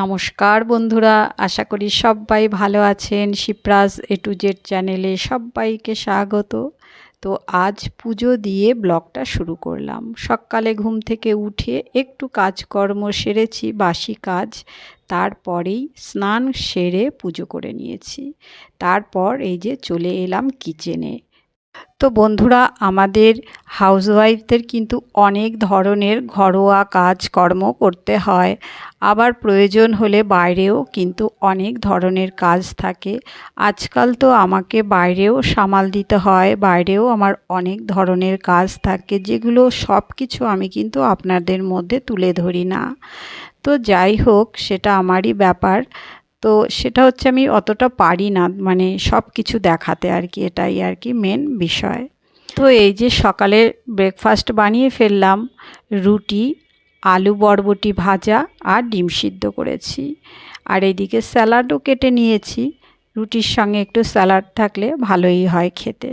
নমস্কার বন্ধুরা, আশা করি সবাই ভালো আছেন। শিপ্রাজ এ টু জেড চ্যানেলে সবাইকে স্বাগত। তো আজ পুজো দিয়ে ব্লগটা শুরু করলাম। সকালে ঘুম থেকে উঠে একটু কাজকর্ম সেরেছি, বাসি কাজ। তারপরেই স্নান সেরে পুজো করে নিয়েছি। তারপর এই যে চলে এলাম কিচেনে তো বন্ধুরা, আমাদের হাউসওয়াইফদের কিন্তু অনেক ধরনের ঘরোয়া কাজকর্ম করতে হয়। আবার প্রয়োজন হলে বাইরেও কিন্তু অনেক ধরনের কাজ থাকে। আজকাল তো আমাকে বাইরেও সামাল দিতে হয়, বাইরেও আমার অনেক ধরনের কাজ থাকে, যেগুলো সব কিছু আমি কিন্তু আপনাদের মধ্যে তুলে ধরি না। তো যাই হোক, সেটা আমারই ব্যাপার। তো সেটা হচ্ছে আমি অতটা পারি না মানে সব কিছু দেখাতে আর কি, এটাই আর কি মেন বিষয়। তো এই যে সকালে ব্রেকফাস্ট বানিয়ে ফেললাম, রুটি, আলু বরবটি ভাজা আর ডিম সিদ্ধ করেছি। আর এইদিকে স্যালাডও কেটে নিয়েছি, রুটির সঙ্গে একটু স্যালাড থাকলে ভালোই হয় খেতে।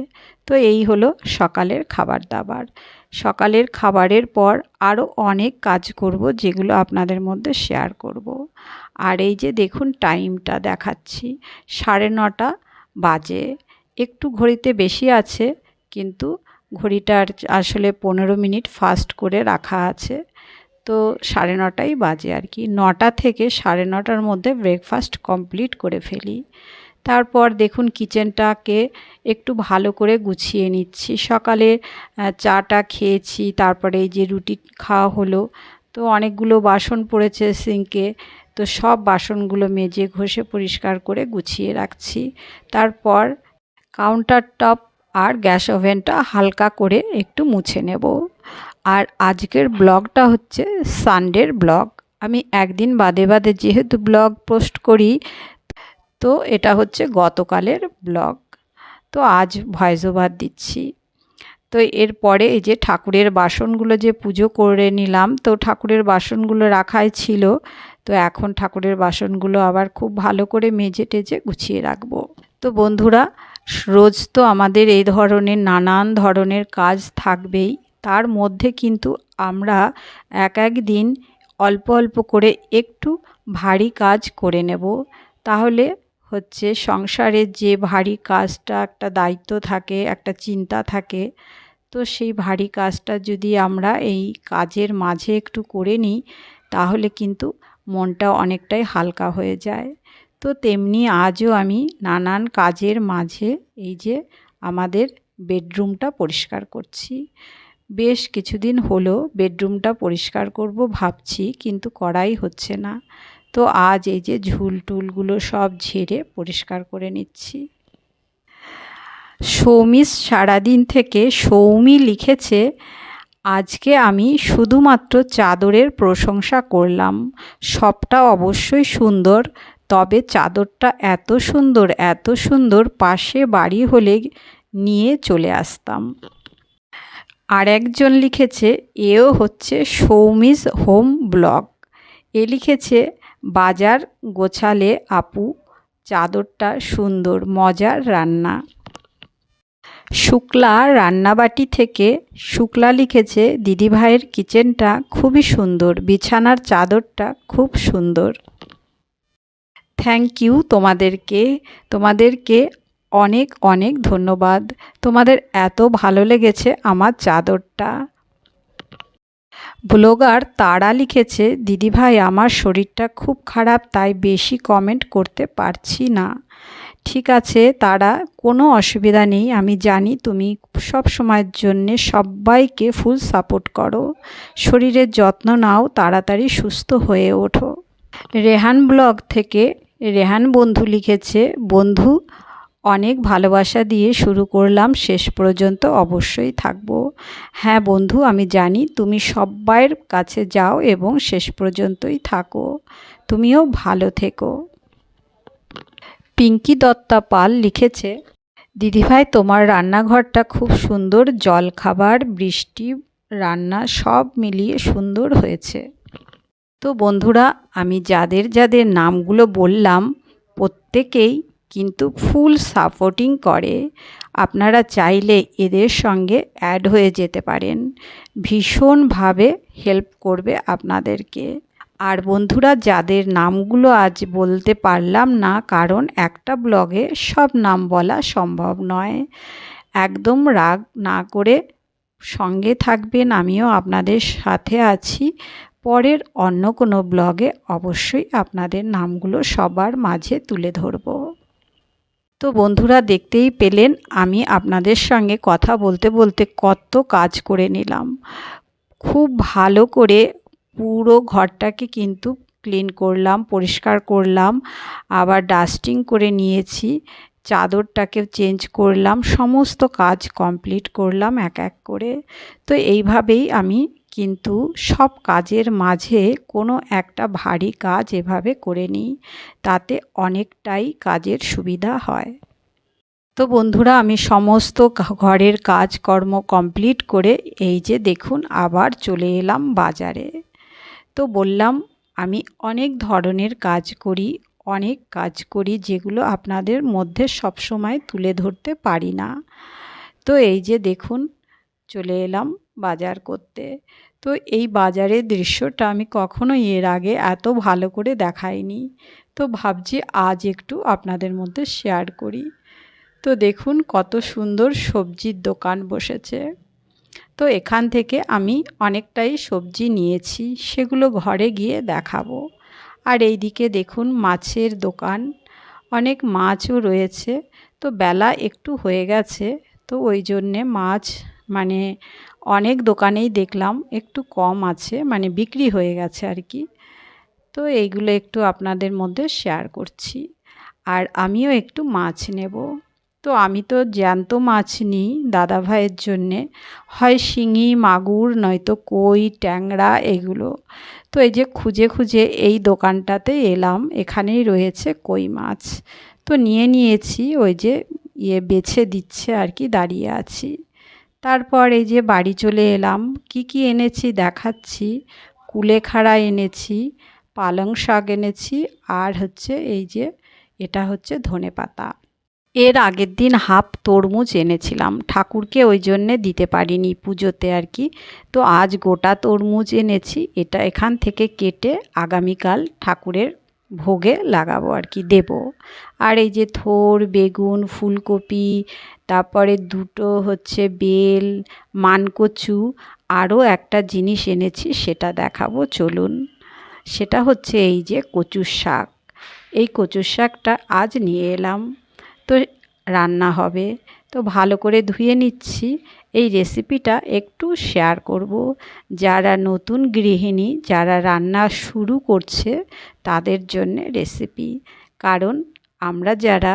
তো এই হলো সকালের খাবার দাবার। সকালের খাবারের পর আরও অনেক কাজ করব যেগুলো আপনাদের মধ্যে শেয়ার করব। আর এই যে দেখুন টাইমটা দেখাচ্ছি, সাড়ে নটা বাজে। একটু ঘড়িতে বেশি আছে, কিন্তু ঘড়িটার আসলে পনেরো মিনিট ফাস্ট করে রাখা আছে। তো সাড়ে নটাই বাজে আর কি। নটা থেকে সাড়ে নটার মধ্যে ব্রেকফাস্ট কমপ্লিট করে ফেলি। তারপর দেখুন কিচেনটাকে একটু ভালো করে গুছিয়ে নিচ্ছি। সকালে চাটা খেয়েছি, তারপরে এই যে রুটি খাওয়া হলো, তো অনেকগুলো বাসন পড়েছে সিঙ্কে, তো সব বাসনগুলো মেজে ঘষে পরিষ্কার করে গুছিয়ে রাখছি। তারপর কাউন্টার টপ আর গ্যাস ওভেনটা হালকা করে একটু মুছে নেব। আর আজকের ব্লগটা হচ্ছে সানডের ব্লগ। আমি একদিন বাদে বাদে যেহেতু ব্লগ পোস্ট করি তো এটা হচ্ছে গতকালের ব্লগ। তো আজ ভয়েস ওভার দিচ্ছি। তো এরপরে এই যে ঠাকুরের বাসনগুলো যে পুজো করে নিলাম, তো ঠাকুরের বাসনগুলো রাখাই ছিল। তো এখন ঠাকুরের বাসনগুলো আবার খুব ভালো করে মেজে টেজে গুছিয়ে রাখব। তো বন্ধুরা, রোজ তো আমাদের এই ধরনের নানান ধরনের কাজ থাকবেই। তার মধ্যে কিন্তু আমরা এক এক দিন অল্প অল্প করে একটু ভারী কাজ করে নেব। তাহলে হচ্ছে সংসারের যে ভারী কাজটা একটা দায়িত্ব থাকে, একটা চিন্তা থাকে, তো সেই ভারী কাজটা যদি আমরা এই কাজের মাঝে একটু করে নিই, তাহলে কিন্তু মনটা অনেকটাই হালকা হয়ে যায়। তো তেমনি আজও আমি নানান কাজের মাঝে এই যে আমাদের বেডরুমটা পরিষ্কার করছি। বেশ কিছুদিন হলো বেডরুমটা পরিষ্কার করব ভাবছি, কিন্তু করাই হচ্ছে না। তো আজ এই যে ঝুল টুলগুলো সব ঝেড়ে পরিষ্কার করে নিচ্ছি। সৌমিস সারাদিন থেকে সৌমি লিখেছে, আজকে আমি শুধুমাত্র চাদরের প্রশংসা করলাম। সবটা অবশ্যই সুন্দর, তবে চাদরটা এত সুন্দর এত সুন্দর পাশে বাড়ি হলে নিয়ে চলে আসতাম। আর একজন লিখেছে, এও হচ্ছে সৌমিজ হোম ব্লগ। এ লিখেছে বাজার গোছালে আপু, চাদরটা সুন্দর, মজার রান্না। শুক্লা রান্নাবাটি থেকে শুক্লা লিখেছে, দিদিভাইয়ের কিচেনটা খুবই সুন্দর, বিছানার চাদরটা খুব সুন্দর। থ্যাংক ইউ তোমাদেরকে তোমাদেরকে অনেক অনেক ধন্যবাদ। তোমাদের এত ভালো লেগেছে আমার চাদরটা। ব্লগার তারা লিখেছে দিদিভাই আমার শরীরটা খুব খারাপ, তাই বেশি কমেন্ট করতে পারছি না। ঠিক আছে, তারা, কোনো অসুবিধা নেই, আমি জানি তুমি সব সময়ের জন্যে সবাইকে ফুল সাপোর্ট করো। শরীরের যত্ন নাও, তাড়াতাড়ি সুস্থ হয়ে ওঠো। রেহান ব্লগ থেকে রেহান বন্ধু লিখেছে, বন্ধু অনেক ভালোবাসা দিয়ে শুরু করলাম, শেষ পর্যন্ত অবশ্যই থাকব। হ্যাঁ বন্ধু, আমি জানি তুমি সব্বাইয়ের কাছে যাও এবং শেষ পর্যন্তই থাকো। তুমিও ভালো থেকো। পিঙ্কি দত্তা পাল লিখেছে, দিদিভাই, তোমার রান্নাঘরটা খুব সুন্দর জল খাবার বৃষ্টি, রান্না সব মিলিয়ে সুন্দর হয়েছে। তো বন্ধুরা, আমি যাদের যাদের নামগুলো বললাম, প্রত্যেকেই কিন্তু ফুল সাপোর্টিং করে। আপনারা চাইলে এদের সঙ্গে অ্যাড হয়ে যেতে পারেন। ভীষণভাবে হেল্প করবে আপনাদেরকে। আর বন্ধুরা, যাদের নামগুলো আজ বলতে পারলাম না, কারণ একটা ব্লগে সব নাম বলা সম্ভব নয়। একদম রাগ না করে সঙ্গে থাকবেন, আমিও আপনাদের সাথে আছি। পরের অন্য কোনো ব্লগে অবশ্যই আপনাদের নামগুলো সবার মাঝে তুলে ধরব। তো বন্ধুরা দেখতেই পেলেন, আমি আপনাদের সঙ্গে কথা বলতে বলতে কত কাজ করে নিলাম। খুব ভালো করে পুরো ঘরটাকে কিন্তু ক্লিন করলাম, পরিষ্কার করলাম, আবার ডাস্টিং করে নিয়েছি চাদরটাকে চেঞ্জ করলাম, সমস্ত কাজ কমপ্লিট করলাম এক এক করে। তো এইভাবেই আমি কিন্তু সব কাজের মাঝে কোনো একটা ভারী কাজ এভাবে করে নিই, তাতে অনেকটাই কাজের সুবিধা হয়। তো বন্ধুরা, আমি সমস্ত ঘরের কাজকর্ম কমপ্লিট করে এই যে দেখুন, আবার চলে এলাম বাজারে। তো বললাম, আমি অনেক ধরনের কাজ করি, অনেক কাজ করি যেগুলো আপনাদের মধ্যে সবসময় তুলে ধরতে পারি না। তো এই যে দেখুন, চলে এলাম বাজার করতে। তো এই বাজারের দৃশ্যটা আমি কখনো এর আগে এত ভালো করে দেখাইনি। তো ভাবছি আজ একটু আপনাদের মধ্যে শেয়ার করি। তো দেখুন কত সুন্দর সবজির দোকান বসেছে। তো এখান থেকে আমি অনেকটাই সবজি নিয়েছি, সেগুলো ঘরে গিয়ে দেখাবো। আর এই দিকে দেখুন মাছের দোকান, অনেক মাছও রয়েছে। তো বেলা একটু হয়ে গেছে, তো ওই জন্যে মাছ মানে অনেক দোকানেই দেখলাম, একটু কম আছে মানে বিক্রি হয়ে গেছে আর কি। তো এইগুলো একটু আপনাদের মধ্যে শেয়ার করছি। আর আমিও একটু মাছ নেব। তো আমি তো জ্যান্ত মাছ নিই দাদা ভাইয়ের জন্যে। হয় শিঙি, মাগুর, নয়তো কই, ট্যাংরা এগুলো। তো এই যে খুঁজে খুঁজে এই দোকানটাতে এলাম, এখানেই রয়েছে কই মাছ। তো নিয়ে নিয়েছি, ওই যে ইয়ে বেছে দিচ্ছে আর কি, দাঁড়িয়ে আছি। তারপর এই যে বাড়ি চলে এলাম, কি কি এনেছি দেখাচ্ছি, কুলেখাড়া এনেছি, পালং শাক এনেছি, আর হচ্ছে এই যে এটা হচ্ছে ধনে পাতা। এর আগের দিন হাফ তরমুজ এনেছিলাম, ঠাকুরকে ওই জন্যে দিতে পারিনি পুজোতে আর কি। তো আজ গোটা তরমুজ এনেছি, এটা এখান থেকে কেটে আগামীকাল ঠাকুরের ভোগে লাগাবো আর কি, দেব। আর এই যে থোর, বেগুন, ফুলকপি, তারপরে দুটো হচ্ছে বেল, মানকচু আরও একটা জিনিস এনেছি সেটা দেখাবো, চলুন। সেটা হচ্ছে এই যে কচুর শাক। এই কচুর শাকটা আজ নিয়ে এলাম। তো রান্না হবে। তো ভালো করে ধুয়ে নিচ্ছি। এই রেসিপিটা একটু শেয়ার করব। যারা নতুন গৃহিণী, যারা রান্না শুরু করছে, তাদের জন্যে রেসিপি কারণ আমরা যারা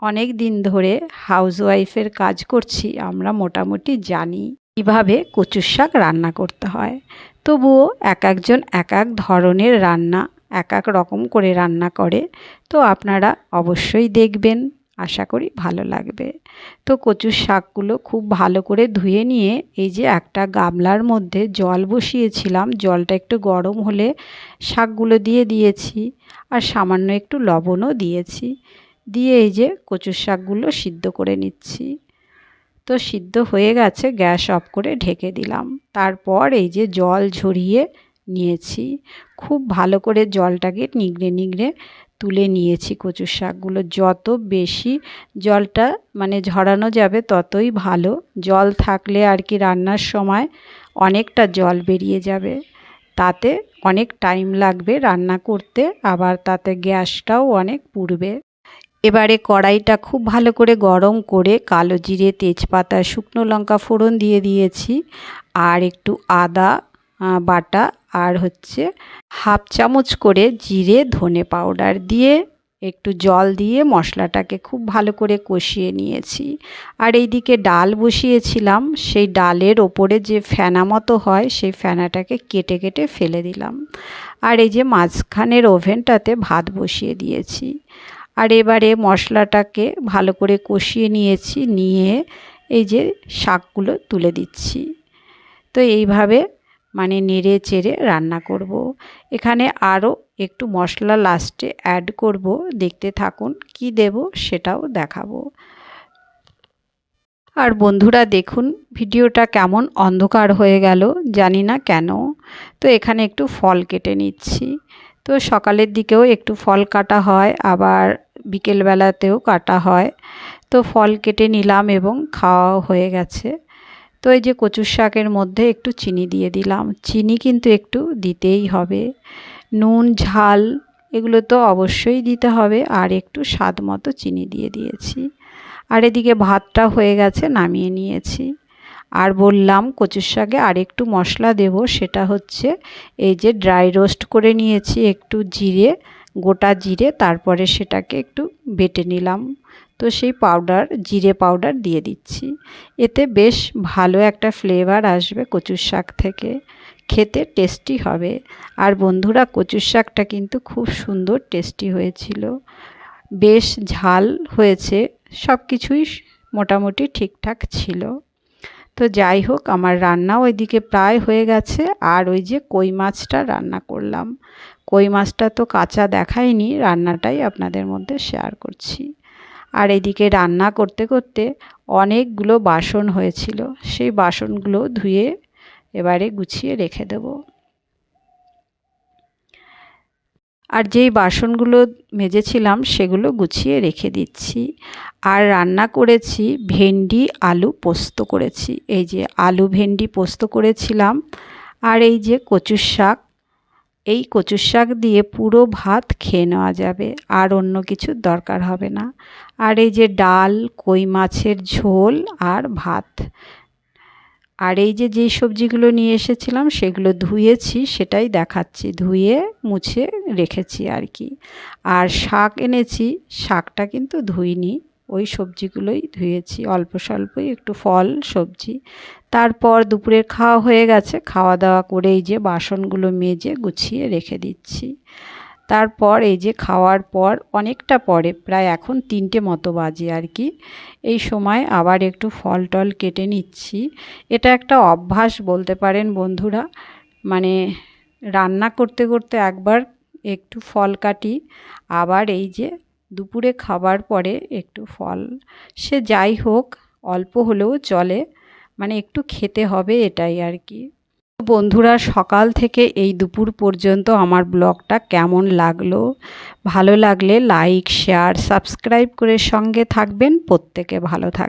অনেক দিন ধরে হাউসওয়াইফের কাজ করছি, আমরা মোটামুটি জানি কীভাবে কচুর শাক রান্না করতে হয়। তবুও এক একজন এক এক ধরনের রান্না, এক এক রকম করে রান্না করে। তো আপনারা অবশ্যই দেখবেন। আশা করি ভালো লাগবে। তো কচুর শাকগুলো খুব ভালো করে ধুয়ে নিয়ে এই যে একটা গামলার মধ্যে জল বসিয়েছিলাম, জলটা একটু গরম হলে শাকগুলো দিয়ে দিয়েছি আর সামান্য একটু লবণও দিয়েছি। দিয়ে এই যে কচুর শাকগুলো সিদ্ধ করে নিচ্ছি। তো সিদ্ধ হয়ে গেছে, গ্যাস অফ করে ঢেকে দিলাম। তারপর এই যে জল ঝরিয়ে নিয়েছি। খুব ভালো করে জলটাকে নিগড়ে নিগড়ে তুলে নিয়েছি কচু শাকগুলো। যত বেশি জলটা মানে ঝরানো যাবে ততই ভালো। জল থাকলে আর কি রান্নার সময় অনেকটা জল বেরিয়ে যাবে। তাতে অনেক টাইম লাগবে রান্না করতে, আবার তাতে গ্যাসটাও অনেক পুড়বে। এবারে কড়াইটা খুব ভালো করে গরম করে কালো জিরে, তেজপাতা, শুকনো লঙ্কা ফোড়ন দিয়ে দিয়েছি। আর একটু আদা বাটা আর হচ্ছে হাফ চামচ করে জিরে, ধনে পাউডার দিয়ে একটু জল দিয়ে মশলাটাকে খুব ভালো করে কষিয়ে নিয়েছি। আর এইদিকে ডাল বসিয়েছিলাম, সেই ডালের ওপরে যে ফেনা মতো হয়, সেই ফেনাটাকে কেটে কেটে ফেলে দিলাম। আর এই যে মাঝখানের ওভেনটাতে ভাত বসিয়ে দিয়েছি। আর এবারে মশলাটাকে ভালো করে কষিয়ে নিয়েছি, নিয়ে এই যে শাকগুলো তুলে দিচ্ছি। তো এইভাবে মানে নেড়ে চেড়ে রান্না করব। এখানে আরও একটু মশলা লাস্টে অ্যাড করব। দেখতে থাকুন কি দেব সেটাও দেখাবো। আর বন্ধুরা দেখুন, ভিডিওটা কেমন অন্ধকার হয়ে গেল, জানি না কেন। তো এখানে একটু ফল কেটে নিচ্ছি। তো সকালের দিকেও একটু ফল কাটা হয়, আবার বিকেলবেলাতেও কাটা হয়। তো ফল কেটে নিলাম এবং খাওয়া হয়ে গেছে। তো এই যে কচুর শাকের মধ্যে একটু চিনি দিয়ে দিলাম। চিনি কিন্তু একটু দিতেই হবে। নুন, ঝাল এগুলো তো অবশ্যই দিতে হবে আর একটু স্বাদ মতো চিনি দিয়ে দিয়েছি। আর এদিকে ভাতটা হয়ে গেছে, নামিয়ে নিয়েছি। আর বললাম কচুর শাকে আর একটু মশলা দেব, সেটা হচ্ছে এই যে ড্রাই রোস্ট করে নিয়েছি একটু জিরে গোটা জিরে তারপরে সেটাকে একটু বেটে নিলাম। তো সেই পাউডার জিরে পাউডার দিয়ে দিচ্ছি। এতে বেশ ভালো একটা ফ্লেভার আসবে কচুর শাক থেকে। খেতে টেস্টি হবে। আর বন্ধুরা, কচুর শাকটা কিন্তু খুব সুন্দর টেস্টি হয়েছিল। বেশ ঝাল হয়েছে সব কিছুই মোটামুটি ঠিকঠাক ছিল। তো যাই হোক, আমার রান্না ওইদিকে প্রায় হয়ে গেছে। আর ওই যে কই মাছটা রান্না করলাম। কই মাছটা তো কাঁচা দেখায়নি, রান্নাটাই আপনাদের মধ্যে শেয়ার করছি। আর এদিকে রান্না করতে করতে অনেকগুলো বাসন হয়েছিল, সেই বাসনগুলো ধুয়ে এবারে গুছিয়ে রেখে দেব। আর যেই বাসনগুলো মেজেছিলাম সেগুলো গুছিয়ে রেখে দিচ্ছি। আর রান্না করেছি ভেন্ডি আলু পোস্ত করেছি। এই যে আলু ভেন্ডি পোস্ত করেছিলাম, আর এই যে কচুর শাক এই কচুর শাক দিয়ে পুরো ভাত খেয়ে নেওয়া যাবে, আর অন্য কিছুর দরকার হবে না। আর এই যে ডাল, কই মাছের ঝোল আর ভাত। আর এই যে যেই সবজিগুলো নিয়ে এসেছিলাম, সেগুলো ধুয়েছি, সেটাই দেখাচ্ছি। ধুয়ে, মুছে রেখেছি আর কি। আর শাক এনেছি, শাকটা কিন্তু ধুইনি। ওই সবজিগুলোই ধুয়েছি। অল্প স্বল্পই একটু ফল, সবজি। তারপর দুপুরের খাওয়া হয়ে গেছে। খাওয়া দাওয়া করে এই যে বাসনগুলো মেজে গুছিয়ে রেখে দিচ্ছি। তারপর এই যে খাওয়ার পর অনেকটা পরে, প্রায় এখন তিনটে মতো বাজে আর কি, এই সময় আবার একটু ফল টল কেটে নিচ্ছি। এটা একটা অভ্যাস বলতে পারেন বন্ধুরা। মানে রান্না করতে করতে একবার একটু ফল কাটি, আবার এই যে দুপুরে খাবার পরে একটু ফল। সে যাই হোক, অল্প হলেও চলে। মানে একটু খেতে হবে এটাই আর কি। বন্ধুরা, সকাল থেকে এই দুপুর পর্যন্ত আমার ব্লগটা কেমন লাগল? ভালো লাগলে লাইক, শেয়ার, সাবস্ক্রাইব করে সঙ্গে থাকবেন। প্রত্যেকে ভালো থাক